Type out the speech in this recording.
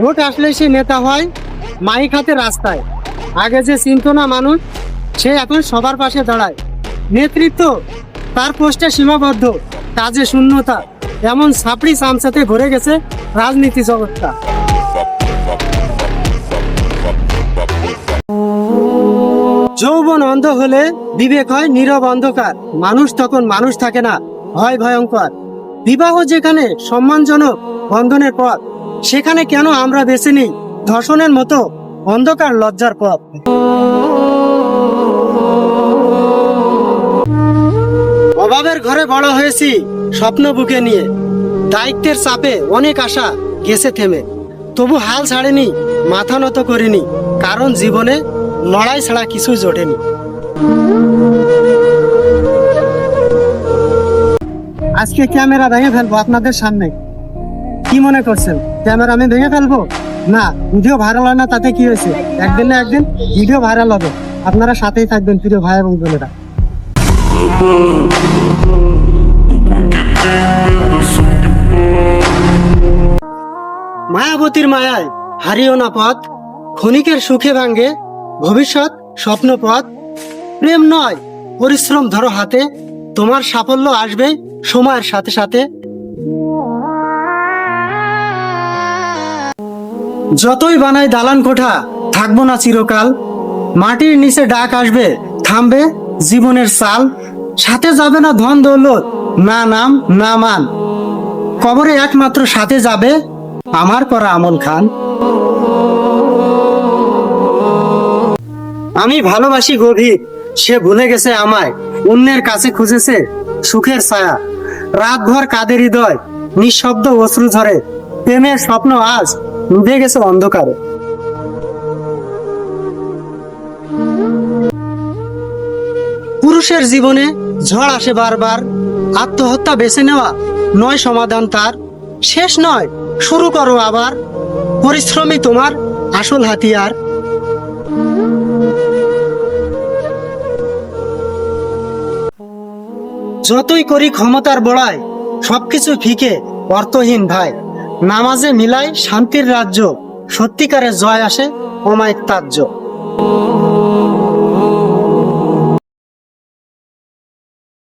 Vote আসলে সে নেতা হয়, মাইক হাতে রাস্তায়। আগে যে না মানুষ, সে এখন সবার পাশে দাঁড়ায়। নেতৃত্ব তার পোস্টে সীমাবদ্ধ, কাজে শূন্যতা, এমন ভরে গেছে রাজনীতি জগৎটা। যৌবন অন্ধ হলে বিবেক হয় নীরব অন্ধকার। মানুষ তখন মানুষ থাকে না, হয় ভয়ঙ্কর। বিবাহ যেখানে সম্মানজনক, বন্ধনের পথ। সেখানে কেন আমরা বেছে নিই? ধর্ষণের মতো অন্ধকার লজ্জার পথ। অভাবের ঘরে বড় হয়েছি স্বপ্ন বুকে নিয়ে। দায়িত্বের চাপে অনেক আশা গেছে থেমে। তবু হাল ছাড়েনি, মাথা নত করিনি, কারণ জীবনে লড়াই ছাড়া কিছুই জোটেনি। আজকে ক্যামেরা ভেঙে ফেলব আপনাদের সামনে। কি মনে করছেন? ক্যামেরা আমি ভেঙে ফেলব? না, ভিডিও ভাইরাল হয় না, তাতে কি হয়েছে? একদিন না একদিন ভিডিও ভাইরাল হবে। আপনারা সাথেই থাকবেন, প্রিয় ভাই এবং বোনেরা। মায়াবতীর মায়ায় হারিও না পথ, ক্ষণিকের সুখে ভাঙ্গে, ভবিষ্যৎ স্বপ্ন পথ। প্রেম নয়, পরিশ্রম ধরো হাতে, তোমার সাফল্য আসবে সময়ের সাথে সাথে। যতই বানাই দালান কোঠা, থাকব না চিরকাল। মাটির নিচে ডাক আসবে, থামবে জীবনের সাল। সাথে যাবে না ধন দৌলত, না নাম, না মান। কবরে একমাত্র সাথে যাবে আমার করা আমল খান। আমি ভালোবাসি গভীর, সে ভুলে গেছে আমায়। অন্যের কাছে খুঁজেছে সুখের ছায়া। রাতভর কাদের হৃদয়, নিঃশব্দ অশ্রু ঝরে। প্রেমের স্বপ্ন আজ ডুবে গেছে অন্ধকারে। পুরুষের জীবনে ঝড় আসে বারবার, আত্মহত্যা বেছে নেওয়া নয় সমাধান তার, শেষ নয়, শুরু করো আবার পরিশ্রমী তোমার আসল হাতিয়ার। যতই করি ক্ষমতার বড়ায়, সবকিছু ফিকে অর্থহীন ভাই। নামাজে মিলাই শান্তির রাজ্য সত্যিকারের জয় আসে অমায়িক তার্য